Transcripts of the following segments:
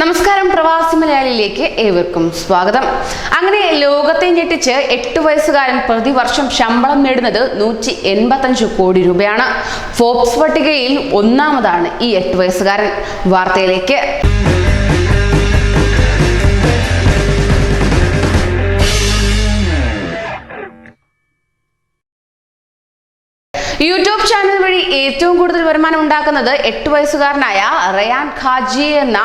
നമസ്കാരം പ്രവാസി മലയാളിയിലേക്ക് ഏവർക്കും സ്വാഗതം. അങ്ങനെ ലോകത്തെ ഞെട്ടിച്ച് എട്ട് വയസ്സുകാരൻ പ്രതിവർഷം ശമ്പളം നേടുന്നത് നൂറ്റി എൺപത്തഞ്ച് കോടി രൂപയാണ്. ഫോബ്സ് പട്ടികയിൽ ഒന്നാമതാണ് ഈ എട്ട് വയസ്സുകാരൻ. വാർത്തയിലേക്ക്. യൂട്യൂബ് ചാനൽ വഴി ഏറ്റവും കൂടുതൽ വരുമാനം ഉണ്ടാക്കുന്നത് എട്ട് വയസ്സുകാരനായ റയാൻ ഖാജി എന്ന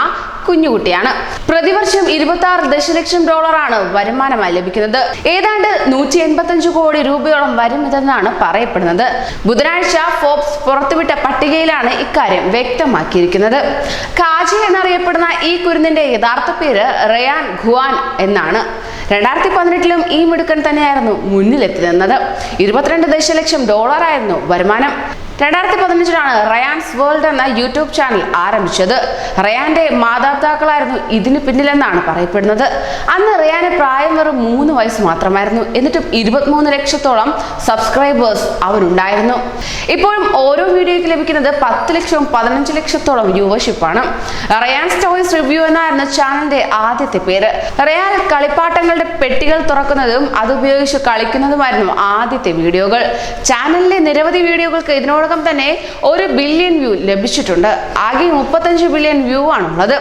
കുഞ്ഞുകുട്ടിയാണ്. പ്രതിവർഷം ഇരുപത്തി ആറ് ദശലക്ഷം ഡോളറാണ് വരുമാനമായി ലഭിക്കുന്നത്. ഏതാണ്ട് നൂറ്റി എൺപത്തഞ്ച് കോടി രൂപയോളം വരും ഇതെന്നാണ് പറയപ്പെടുന്നത്. ബുധനാഴ്ച ഫോബ്സ് പുറത്തുവിട്ട പട്ടികയിലാണ് ഇക്കാര്യം വ്യക്തമാക്കിയിരിക്കുന്നത്. കാജി എന്നറിയപ്പെടുന്ന ഈ കുരുന്നിന്റെ യഥാർത്ഥ പേര് റയാൻ ഖുവാൻ എന്നാണ്. രണ്ടായിരത്തി പതിനെട്ടിലും ഈ മിടുക്കൻ തന്നെയായിരുന്നു മുന്നിലെത്തി നിന്നത്. ഇരുപത്തിരണ്ട് ദശലക്ഷം ഡോളറായിരുന്നു വരുമാനം. രണ്ടായിരത്തി പതിനഞ്ചിലാണ് റയാൻസ് വേൾഡ് എന്ന യൂട്യൂബ് ചാനൽ ആരംഭിച്ചത്. റയാന്റെ മാതാപിതാക്കളായിരുന്നു ഇതിന് പിന്നിലെന്നാണ് പറയപ്പെടുന്നത്. അന്ന് റയാന് പ്രായം വെറും മൂന്ന് വയസ്സ് മാത്രമായിരുന്നു. എന്നിട്ടും ഇരുപത്തിമൂന്ന് ലക്ഷത്തോളം സബ്സ്ക്രൈബേഴ്സ് അവരുണ്ടായിരുന്നു. ഇപ്പോഴും ഓരോ വീഡിയോയ്ക്ക് ലഭിക്കുന്നത് പത്ത് ലക്ഷവും പതിനഞ്ച് ലക്ഷത്തോളം വ്യൂവർഷിപ്പാണ്. റയാൻസ് ടോയ്സ് റിവ്യൂ എന്നായിരുന്നു ചാനലിന്റെ ആദ്യത്തെ പേര്. റയാൻ കളിപ്പാട്ടങ്ങളുടെ പെട്ടികൾ തുറക്കുന്നതും അതുപയോഗിച്ച് കളിക്കുന്നതുമായിരുന്നു ആദ്യത്തെ വീഡിയോകൾ. ചാനലിലെ നിരവധി വീഡിയോകൾക്ക് ഇതിനോടകം തന്നെ ഒരു ബില്യൺ വ്യൂ ലഭിച്ചിട്ടുണ്ട്. ആകെ മുപ്പത്തഞ്ച് ബില്യൺ വ്യൂ ആണുള്ളത്.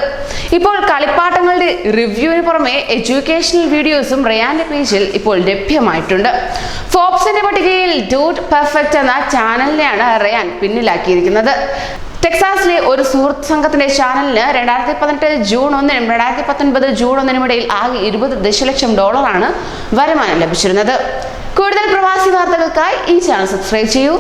ഇപ്പോൾ കളിപ്പാട്ടങ്ങളുടെ റിവ്യൂവിന് പുറമെ എഡ്യൂക്കേഷണൽ വീഡിയോസും റയാന്റെ പേജിൽ ഇപ്പോൾ ലഭ്യമായിട്ടുണ്ട്. ഫോബ്സിന്റെ പട്ടികയിൽ ഡൂട്ട് പെർഫെക്റ്റ് എന്ന ചാനലിനെയാണ് റയാൻ പിന്നിലാക്കിയിരിക്കുന്നത്. ടെക്സാസിലെ ഒരു സുഹൃത്ത് സംഘത്തിന്റെ ചാനലിന് രണ്ടായിരത്തി പതിനെട്ട് ജൂൺ ഒന്നിനും രണ്ടായിരത്തി പത്തൊൻപത് ജൂൺ ഒന്നിനും ഇടയിൽ ആകെ ഇരുപത് ദശലക്ഷം ഡോളറാണ് വരുമാനം ലഭിച്ചിരുന്നത്. കൂടുതൽ പ്രവാസി വാർത്തകൾക്കായി ഈ ചാനൽ സബ്സ്ക്രൈബ് ചെയ്യൂ.